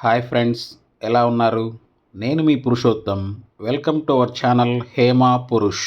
Hi friends ఎలా ఉన్నారు? నేను మీ Purushottam. Welcome to our channel Hema Purush.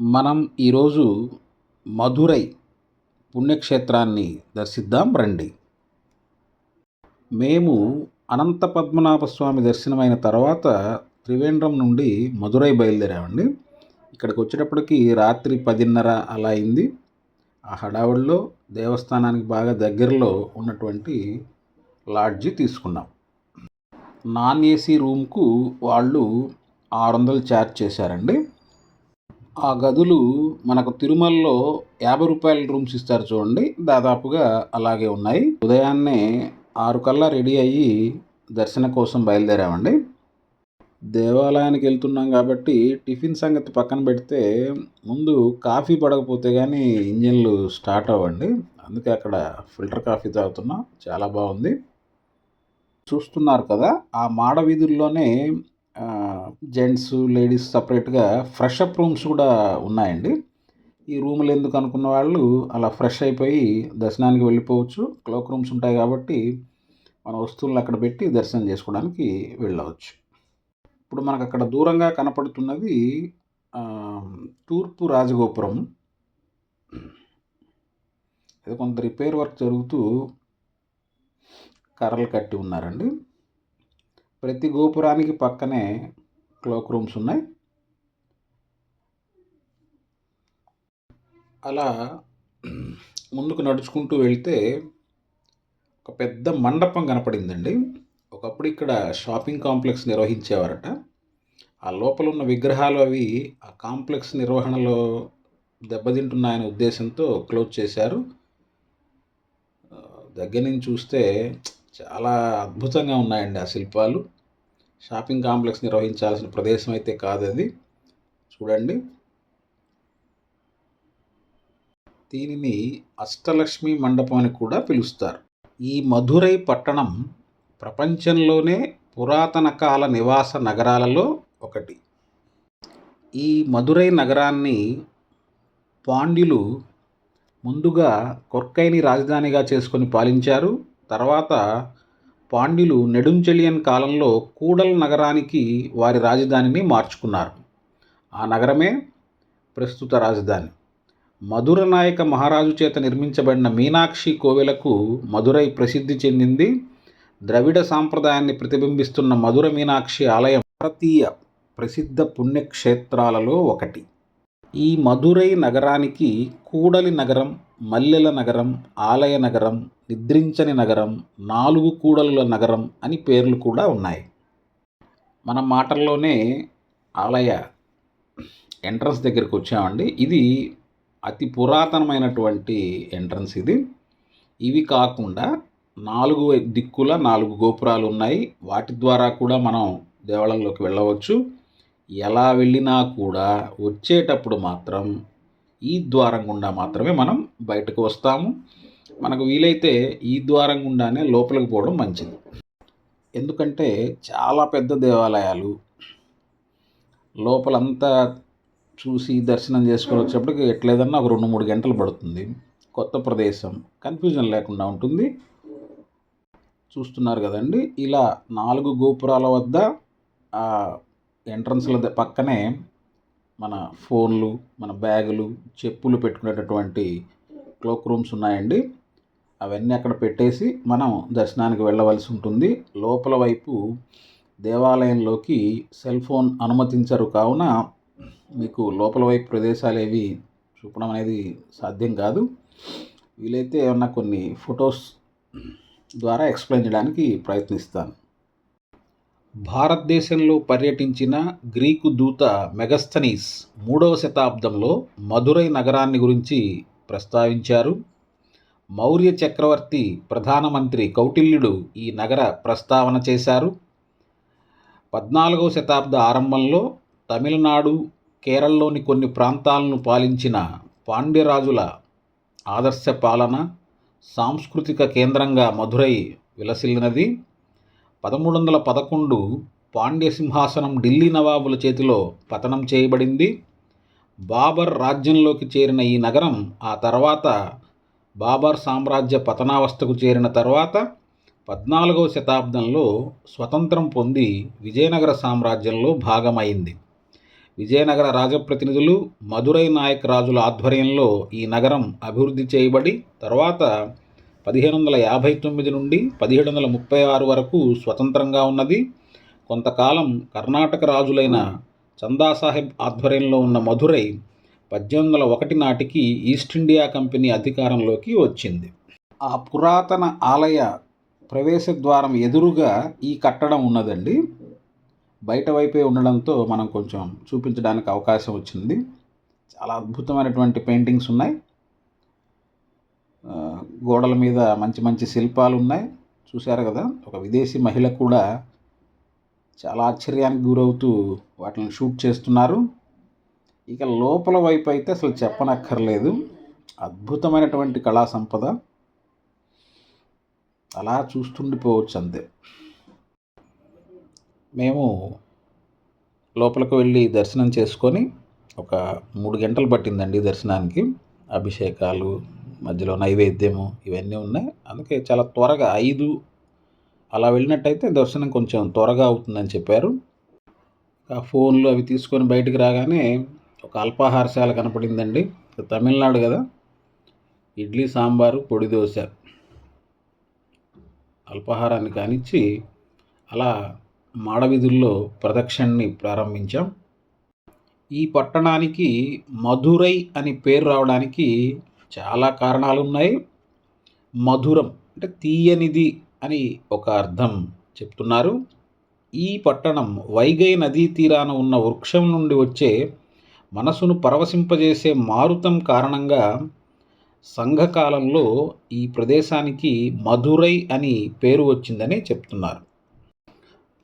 మనం ఈరోజు మధురై పుణ్యక్షేత్రాన్ని దర్శిద్దాం రండి. మేము అనంత పద్మనాభ స్వామి దర్శనమైన తర్వాత త్రివేంద్రం నుండి మధురై బయలుదేరామండి. ఇక్కడికి వచ్చేటప్పటికి రాత్రి పదిన్నర అలా అయింది. ఆ హడావుడిలో దేవస్థానానికి బాగా దగ్గరలో ఉన్నటువంటి లాడ్జి తీసుకున్నాం. నాన్ ఏసీ రూమ్కు వాళ్ళు ఆరు వందలు ఛార్జ్ చేశారండి. ఆ గదులు మనకు తిరుమలలో యాభై రూపాయల రూమ్స్ ఇస్తారు చూడండి. దాదాపుగా అలాగే ఉన్నాయి. ఉదయాన్నే ఆరు కల్లా రెడీ అయ్యి దర్శనం కోసం బయలుదేరామండి. దేవాలయానికి వెళ్తున్నాం కాబట్టి టిఫిన్ సంగతి పక్కన పెడితే ముందు కాఫీ పడకపోతే కానీ ఇంజిన్లు స్టార్ట్ అవ్వండి. అందుకే అక్కడ ఫిల్టర్ కాఫీ తాగుతున్నాం. చాలా బాగుంది. చూస్తున్నారు కదా ఆ మాడ వీధుల్లోనే జెంట్స్ లేడీస్ సపరేట్గా ఫ్రెష్ అప్ రూమ్స్ కూడా ఉన్నాయండి. ఈ రూములు ఎందుకు అనుకున్న వాళ్ళు అలా ఫ్రెష్ అయిపోయి దర్శనానికి వెళ్ళిపోవచ్చు. క్లోక్ రూమ్స్ ఉంటాయి కాబట్టి మన వస్తువులను అక్కడ పెట్టి దర్శనం చేసుకోవడానికి వెళ్ళవచ్చు. ఇప్పుడు మనకు అక్కడ దూరంగా కనపడుతున్నది తూర్పు రాజగోపురం. ఇది కొంత రిపేర్ వర్క్ జరుగుతూ కర్రలు కట్టి ఉన్నారండి. ప్రతి గోపురానికి పక్కనే క్లోక్ రూమ్స్ ఉన్నాయి. అలా ముందుకు నడుచుకుంటూ వెళ్తే ఒక పెద్ద మండపం కనపడిందండి. ఒకప్పుడు ఇక్కడ షాపింగ్ కాంప్లెక్స్ నిర్వహించేవారట. ఆ లోపల ఉన్న విగ్రహాలు అవి ఆ కాంప్లెక్స్ నిర్వహణలో దెబ్బతింటున్నాయనే ఉద్దేశంతో క్లోజ్ చేశారు. దగ్గర నుంచి చూస్తే చాలా అద్భుతంగా ఉన్నాయండి ఆ శిల్పాలు. షాపింగ్ కాంప్లెక్స్ నిర్వహించాల్సిన ప్రదేశం అయితే కాదు అది. చూడండి. దీనిని అష్టలక్ష్మి మండపం అని కూడా పిలుస్తారు. ఈ మధురై పట్టణం ప్రపంచంలోనే పురాతన కాల నివాస నగరాలలో ఒకటి. ఈ మధురై నగరాన్ని పాండ్యులు ముందుగా కొర్కైని రాజధానిగా చేసుకొని పాలించారు. తర్వాత పాండ్యులు నెడుంచెలియన్ కాలంలో కూడల్ నగరానికి వారి రాజధానిని మార్చుకున్నారు. ఆ నగరమే ప్రస్తుత రాజధాని. మధుర నాయక మహారాజు చేత నిర్మించబడిన మీనాక్షి కోవెలకు మధురై ప్రసిద్ధి చెందింది. ద్రవిడ సాంప్రదాయాన్ని ప్రతిబింబిస్తున్న మధుర మీనాక్షి ఆలయం భారతీయ ప్రసిద్ధ పుణ్యక్షేత్రాలలో ఒకటి. ఈ మధురై నగరానికి కూడలి నగరం మల్లెల నగరం ఆలయ నగరం నిద్రించని నగరం నాలుగు కూడలుల నగరం అని పేర్లు కూడా ఉన్నాయి. మన మాటల్లోనే ఆలయ ఎంట్రన్స్ దగ్గరికి వచ్చామండి. ఇది అతి పురాతనమైనటువంటి ఎంట్రన్స్ ఇది. ఇవి కాకుండా నాలుగు దిక్కుల నాలుగు గోపురాలు ఉన్నాయి. వాటి ద్వారా కూడా మనం దేవాలయంలోకి వెళ్ళవచ్చు. ఎలా వెళ్ళినా కూడా వచ్చేటప్పుడు మాత్రం ఈ ద్వారం గుండా మాత్రమే మనం బయటకు వస్తాము. మనకు వీలైతే ఈ ద్వారం గుండానే లోపలికి పోవడం మంచిది. ఎందుకంటే చాలా పెద్ద దేవాలయాలు లోపలంతా చూసి దర్శనం చేసుకొని వచ్చేప్పటికి ఎట్లేదన్నా ఒక రెండు మూడు గంటలు పడుతుంది. కొత్త ప్రదేశం కన్ఫ్యూజన్ లేకుండా ఉంటుంది. చూస్తున్నారు కదండి ఇలా నాలుగు గోపురాల వద్ద ఎంట్రన్స్ల పక్కనే మన ఫోన్లు మన బ్యాగులు చెప్పులు పెట్టుకునేటటువంటి క్లోక్ రూమ్స్ ఉన్నాయండి. అవన్నీ అక్కడ పెట్టేసి మనం దర్శనానికి వెళ్ళవలసి ఉంటుంది. లోపల వైపు దేవాలయంలోకి సెల్ ఫోన్ అనుమతించరు కావున మీకు లోపల వైపు ప్రదేశాలు ఏవి చూపడం అనేది సాధ్యం కాదు. వీలైతే ఏమన్నా కొన్ని ఫొటోస్ ద్వారా ఎక్స్ప్లెయిన్ చేయడానికి ప్రయత్నిస్తాను. భారతదేశంలో పర్యటించిన గ్రీకు దూత మెగస్థనీస్ మూడవ శతాబ్దంలో మధురై నగరాన్ని గురించి ప్రస్తావించారు. మౌర్య చక్రవర్తి ప్రధానమంత్రి కౌటిల్యుడు ఈ నగర ప్రస్తావన చేశారు. పద్నాలుగవ శతాబ్ద ఆరంభంలో తమిళనాడు కేరళలోని కొన్ని ప్రాంతాలను పాలించిన పాండ్యరాజుల ఆదర్శ పాలన సాంస్కృతిక కేంద్రంగా మధురై విలసిల్లినది. పదమూడు వందల పదకొండు పాండ్య సింహాసనం ఢిల్లీ నవాబుల చేతిలో పతనం చేయబడింది. బాబర్ రాజ్యంలోకి చేరిన ఈ నగరం ఆ తర్వాత బాబర్ సామ్రాజ్య పతనావస్థకు చేరిన తర్వాత పద్నాలుగవ శతాబ్దంలో స్వతంత్రం పొంది విజయనగర సామ్రాజ్యంలో భాగమైంది. విజయనగర రాజప్రతినిధులు మధురై నాయక్ రాజుల ఆధ్వర్యంలో ఈ నగరం అభివృద్ధి చేయబడి తర్వాత పదిహేను వందల యాభై తొమ్మిది నుండి పదిహేడు వందల ముప్పై ఆరు వరకు స్వతంత్రంగా ఉన్నది. కొంతకాలం కర్ణాటక రాజులైన చందాసాహెబ్ ఆధ్వర్యంలో ఉన్న మధురై పద్దెనిమిది వందల ఒకటి నాటికి ఈస్ట్ ఇండియా కంపెనీ అధికారంలోకి వచ్చింది. ఆ పురాతన ఆలయ ప్రవేశ ద్వారం ఎదురుగా ఈ కట్టడం ఉన్నదండి. బయట వైపే ఉండడంతో మనం కొంచెం చూపించడానికి అవకాశం వచ్చింది. చాలా అద్భుతమైనటువంటి పెయింటింగ్స్ ఉన్నాయి. గోడల మీద మంచి మంచి శిల్పాలు ఉన్నాయి. చూశారు కదా ఒక విదేశీ మహిళ కూడా చాలా ఆశ్చర్యానికి గురవుతూ వాటిని షూట్ చేస్తున్నారు. ఇక లోపల వైపు అయితే అసలు చెప్పనక్కర్లేదు. అద్భుతమైనటువంటి కళా సంపద. అలా చూస్తుండిపోవచ్చు అంతే. మేము లోపలికి వెళ్ళి దర్శనం చేసుకొని ఒక మూడు గంటలు పట్టిందండి దర్శనానికి. అభిషేకాలు మధ్యలో నైవేద్యము ఇవన్నీ ఉన్నాయి. అందుకే చాలా త్వరగా ఐదు అలా వెళ్ళినట్టయితే దర్శనం కొంచెం త్వరగా అవుతుందని చెప్పారు. ఆ ఫోన్లు అవి తీసుకొని బయటికి రాగానే ఒక అల్పాహారశాల కనపడిందండి. తమిళనాడు కదా. ఇడ్లీ సాంబారు పొడి దోశ. అల్పాహారాన్ని కానిచ్చి అలా మాడవీధుల్లో ప్రదక్షిణని ప్రారంభించాం. ఈ పట్టణానికి మధురై అని పేరు రావడానికి చాలా కారణాలు ఉన్నాయి మధురం అంటే తీయనిది అని ఒక అర్థం చెప్తున్నారు. ఈ పట్టణం వైగై నదీ తీరాన ఉన్న వృక్షం నుండి వచ్చే మనసును పరవశింపజేసే మారుతం కారణంగా సంఘకాలంలో ఈ ప్రదేశానికి మధురై అని పేరు వచ్చిందని చెప్తున్నారు.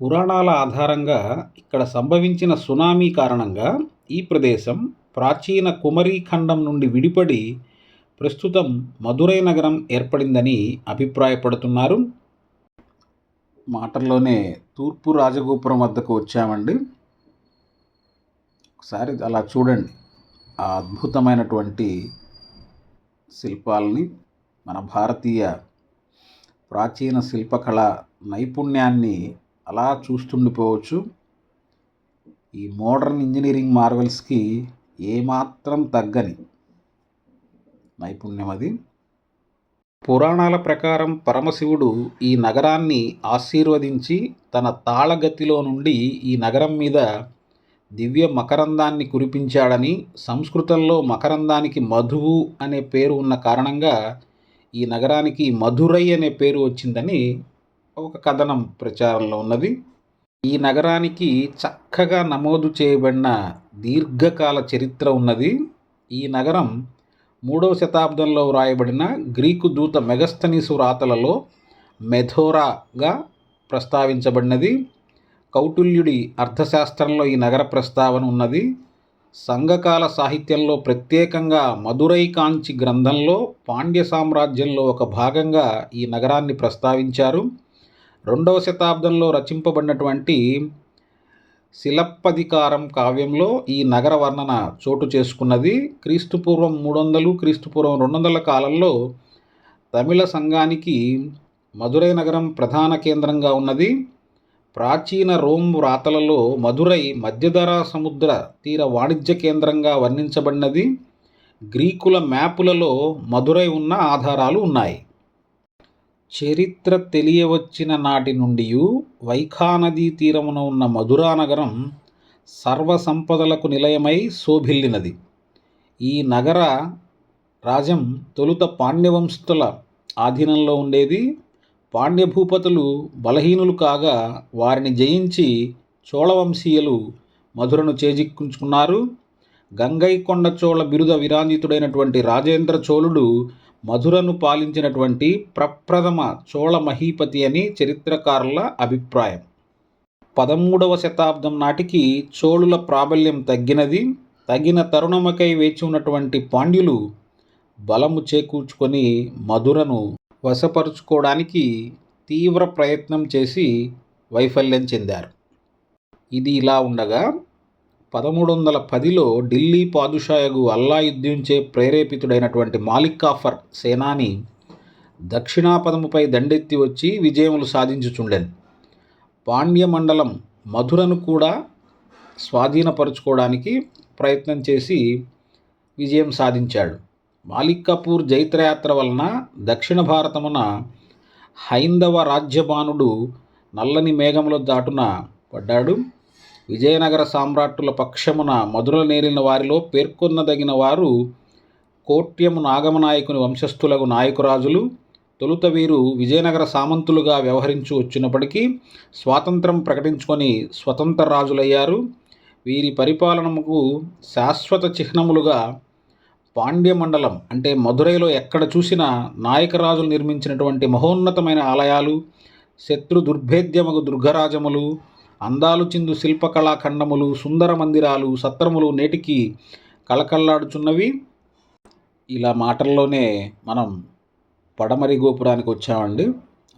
పురాణాల ఆధారంగా ఇక్కడ సంభవించిన సునామీ కారణంగా ఈ ప్రదేశం ప్రాచీన కుమరీ ఖండం నుండి విడిపడి ప్రస్తుతం మధురై నగరం ఏర్పడిందని అభిప్రాయపడుతున్నారు. మాటల్లోనే తూర్పు రాజగోపురం వద్దకు వచ్చామండి. ఒకసారి అలా చూడండి. ఆ అద్భుతమైనటువంటి శిల్పాలని మన భారతీయ ప్రాచీన శిల్పకళ నైపుణ్యాన్ని అలా చూస్తుండిపోవచ్చు. ఈ మోడర్న్ ఇంజనీరింగ్ మార్వెల్స్కి ఏమాత్రం తగ్గని నైపుణ్యం అది. పురాణాల ప్రకారం పరమశివుడు ఈ నగరాన్ని ఆశీర్వదించి తన తాళగతిలో నుండి ఈ నగరం మీద దివ్య మకరందాన్ని కురిపించాడని సంస్కృతంలో మకరందానికి మధువు అనే పేరు ఉన్న కారణంగా ఈ నగరానికి మధురై అనే పేరు వచ్చిందని ఒక కథనం ప్రచారంలో ఉన్నది. ఈ నగరానికి చక్కగా నమోదు చేయబడిన దీర్ఘకాల చరిత్ర ఉన్నది. ఈ నగరం మూడవ శతాబ్దంలో వ్రాయబడిన గ్రీకు దూత మెగస్తనీసు రాతలలో మెథోరాగా ప్రస్తావించబడినది. కౌటుల్యుడి అర్థశాస్త్రంలో ఈ నగర ప్రస్తావన ఉన్నది. సంఘకాల సాహిత్యంలో ప్రత్యేకంగా మధురై కాంచి గ్రంథంలో పాండ్య సామ్రాజ్యంలో ఒక భాగంగా ఈ నగరాన్ని ప్రస్తావించారు. రెండవ శతాబ్దంలో రచింపబడినటువంటి శిలప్పధికారం కావ్యంలో ఈ నగర వర్ణన చోటు చేసుకున్నది. క్రీస్తుపూర్వం మూడు వందలు క్రీస్తుపూర్వం రెండు వందల కాలంలో తమిళ సంఘానికి మధురై నగరం ప్రధాన కేంద్రంగా ఉన్నది. ప్రాచీన రోమ్ వ్రాతలలో మధురై మధ్యధరా సముద్ర తీర వాణిజ్య కేంద్రంగా వర్ణించబడినది. గ్రీకుల మ్యాపులలో మధురై ఉన్న ఆధారాలు ఉన్నాయి. చరిత్ర తెలియవచ్చిన నాటి నుండి వైఖా నదీ తీరమున ఉన్న మధురా నగరం సర్వసంపదలకు నిలయమై శోభిల్లినది. ఈ నగర రాజ్యం తొలుత పాండ్యవంశతుల ఆధీనంలో ఉండేది. పాండ్య భూపతులు బలహీనులు కాగా వారిని జయించి చోళవంశీయులు మధురను చేజిక్కుంచుకున్నారు. గంగైకొండ చోళ బిరుద విరాజితుడైనటువంటి రాజేంద్ర చోళుడు మధురను పాలించినటువంటి ప్రప్రథమ చోళ మహీపతి అని చరిత్రకారుల అభిప్రాయం. పదమూడవ శతాబ్దం నాటికి చోళుల ప్రాబల్యం తగ్గినది. తగిన తరుణమకై వేచి ఉన్నటువంటి పాండ్యులు బలము చేకూర్చుకొని మధురను వశపరుచుకోవడానికి తీవ్ర ప్రయత్నం చేసి వైఫల్యం చెందారు. ఇది ఇలా ఉండగా పదమూడు వందల పదిలో ఢిల్లీ పాదుషాయగు అల్లాయుద్దీన్చే ప్రేరేపితుడైనటువంటి మాలిక్ కాఫర్ సేనాని దక్షిణాపదముపై దండెత్తి వచ్చి విజయములు సాధించుచుండెను. పాండ్య మండలం మధురను కూడా స్వాధీనపరుచుకోవడానికి ప్రయత్నం చేసి విజయం సాధించాడు. మాలిక్ కపూర్ జైత్రయాత్ర వలన దక్షిణ భారతమున హైందవ రాజ్యబానుడు నల్లని మేఘముల దాటున పడ్డాడు. విజయనగర సామ్రాట్టుల పక్షమున మధుర నేరిన వారిలో పేర్కొన్నదగిన వారు కోట్యము నాగమనాయకుని వంశస్థులకు నాయకురాజులు. తొలుత వీరు విజయనగర సామంతులుగా వ్యవహరించు వచ్చినప్పటికీ స్వాతంత్రం ప్రకటించుకొని స్వతంత్ర రాజులయ్యారు. వీరి పరిపాలనకు శాశ్వత చిహ్నములుగా పాండ్య మండలం అంటే మధురైలో ఎక్కడ చూసినా నాయకరాజులు నిర్మించినటువంటి మహోన్నతమైన ఆలయాలు శత్రు దుర్భేద్యమగు దుర్గరాజములు అందాలు చిందు శిల్పకళాఖండములు సుందర మందిరాలు సత్రములు నేటికి కళకళలాడుచున్నవి. ఇలా మాటల్లోనే మనం పడమరి గోపురానికి వచ్చామండి.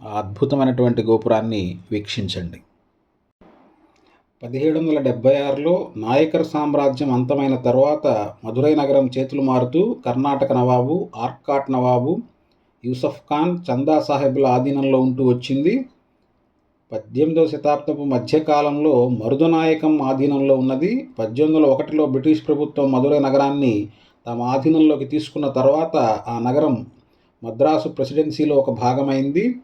ఆ అద్భుతమైనటువంటి గోపురాన్ని వీక్షించండి. పదిహేడు వందల డెబ్బై ఆరులో నాయకర్ సామ్రాజ్యం అంతమైన తర్వాత మధురై నగరం చేతులు మారుతూ కర్ణాటక నవాబు ఆర్కాట్ నవాబు యూసఫ్ ఖాన్ చందా సాహెబ్ల ఆధీనంలో ఉంటూ వచ్చింది. పద్దెనిమిదవ శతాబ్దపు మధ్యకాలంలో మరుదనాయకం ఆధీనంలో ఉన్నది. పద్దెనిమిది వందల ఒకటిలో బ్రిటిష్ ప్రభుత్వం మధురై నగరాన్ని తమ ఆధీనంలోకి తీసుకున్న తర్వాత ఆ నగరం మద్రాసు ప్రెసిడెన్సీలో ఒక భాగమైంది.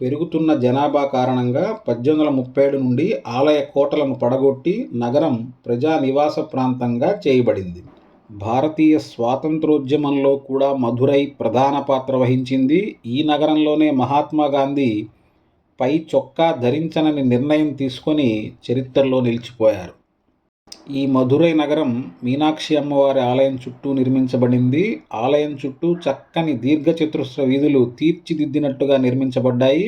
పెరుగుతున్న జనాభా కారణంగా పద్దెనిమిది వందల ముప్పై ఏడు నుండి ఆలయ కోటలను పడగొట్టి నగరం ప్రజా నివాస ప్రాంతంగా చేయబడింది. భారతీయ స్వాతంత్రోద్యమంలో కూడా మధురై ప్రధాన పాత్ర వహించింది ఈ నగరంలోనే మహాత్మా గాంధీ పై చొక్కా ధరించనని నిర్ణయం తీసుకొని చరిత్రలో నిలిచిపోయారు. ఈ మధురై నగరం మీనాక్షి అమ్మవారి ఆలయం చుట్టూ నిర్మించబడింది. ఆలయం చుట్టూ చక్కని దీర్ఘచతురస్ర వీధులు తీర్చిదిద్దినట్టుగా నిర్మించబడ్డాయి.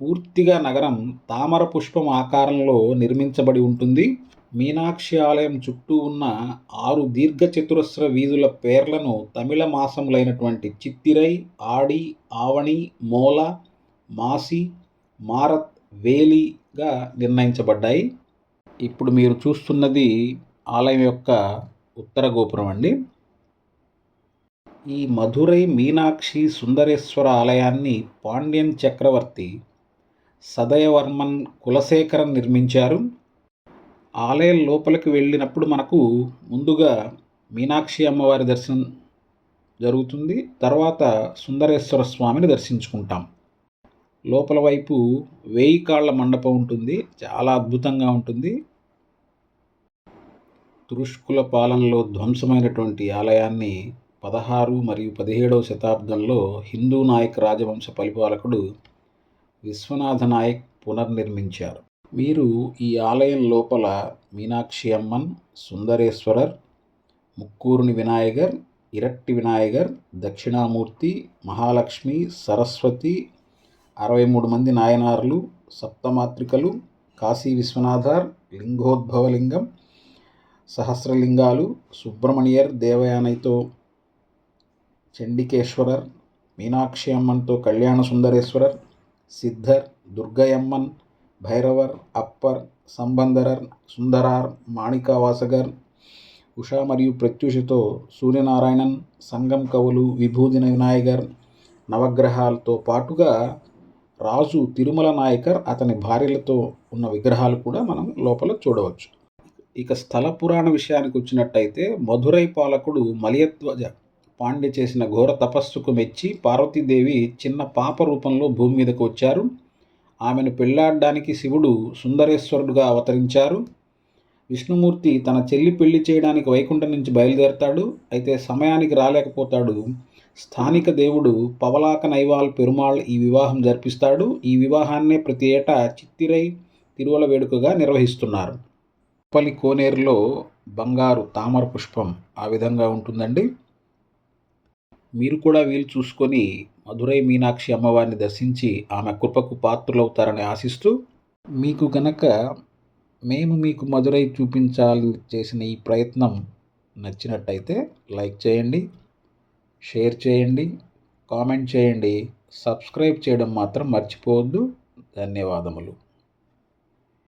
పూర్తిగా నగరం తామర పుష్పం ఆకారంలో నిర్మించబడి ఉంటుంది. మీనాక్షి ఆలయం చుట్టూ ఉన్న ఆరు దీర్ఘచతురస్ర వీధుల పేర్లను తమిళ మాసములైనటువంటి చిత్తిరై ఆడి ఆవణి మోల మాసి మారత్ వేలిగా నిర్ణయించబడ్డాయి. ఇప్పుడు మీరు చూస్తున్నది ఆలయం యొక్క ఉత్తర గోపురం అండి. ఈ మధురై మీనాక్షి సుందరేశ్వర ఆలయాన్ని పాండ్యన్ చక్రవర్తి సదయవర్మన్ కులశేఖరన్ నిర్మించారు. ఆలయం లోపలికి వెళ్ళినప్పుడు మనకు ముందుగా మీనాక్షి అమ్మవారి దర్శనం జరుగుతుంది. తర్వాత సుందరేశ్వర స్వామిని దర్శించుకుంటాం. లోపల వైపు వేయి కాళ్ళ మండపం ఉంటుంది. చాలా అద్భుతంగా ఉంటుంది. తురుష్కుల పాలనలో ధ్వంసమైనటువంటి ఆలయాన్ని పదహారు మరియు పదిహేడవ శతాబ్దంలో హిందూ నాయక్ రాజవంశ పరిపాలకుడు విశ్వనాథ నాయక్ పునర్నిర్మించారు. మీరు ఈ ఆలయం లోపల మీనాక్షి అమ్మన్ సుందరేశ్వరర్ ముక్కూరుని వినాయగర్ ఇరట్టి వినాయగర్ దక్షిణామూర్తి మహాలక్ష్మి సరస్వతి అరవై మూడు మంది నాయనార్లు సప్తమాత్రికలు కాశీ విశ్వనాథర్ లింగోద్భవలింగం సహస్రలింగాలు సుబ్రమణియర్ దేవయానైతో చండికేశ్వరర్ మీనాక్షి అమ్మన్తో కళ్యాణ సుందరేశ్వరర్ సిద్ధర్ దుర్గయమ్మన్ భైరవర్ అప్పర్ సంబంధరర్ సుందరార్ మాణికావాసగర్ ఉషా మరియు ప్రత్యూషతో సూర్యనారాయణన్ సంగం కవులు విభూదిన వినాయగర్ నవగ్రహాలతో పాటుగా రాజు తిరుమల నాయకర్ అతని భార్యలతో ఉన్న విగ్రహాలు కూడా మనం లోపల చూడవచ్చు. ఇక స్థల పురాణ విషయానికి వచ్చినట్టయితే మధురై పాలకుడు మలయత్వజ పాండ్య చేసిన ఘోర తపస్సుకు మెచ్చి పార్వతీదేవి చిన్న పాప రూపంలో భూమి మీదకు వచ్చారు. ఆమెను పెళ్ళాడడానికి శివుడు సుందరేశ్వరుడుగా అవతరించారు. విష్ణుమూర్తి తన చెల్లి పెళ్ళి చేయడానికి వైకుంఠం నుంచి బయలుదేరతాడు. అయితే సమయానికి రాలేకపోతాడు. స్థానిక దేవుడు పవలాక నైవాల్ పెరుమాళ్ ఈ వివాహం జరిపిస్తాడు. ఈ వివాహాన్నే ప్రతి ఏటా చిత్తిరై తిరువల వేడుకగా నిర్వహిస్తున్నారు. ఉప్పలి కోనేరులో బంగారు తామర పుష్పం ఆ విధంగా ఉంటుందండి. మీరు కూడా వీలు చూసుకొని మధురై మీనాక్షి అమ్మవారిని దర్శించి ఆమె కృపకు పాత్రులవుతారని ఆశిస్తూ మీకు గనక మేము మీకు మధురై చూపించాలి చేసిన ఈ ప్రయత్నం నచ్చినట్టయితే లైక్ చేయండి. షేర్ చేయండి కామెంట్ చేయండి సబ్స్క్రైబ్ చేయడం మాత్రం మర్చిపోవద్దు. ధన్యవాదములు.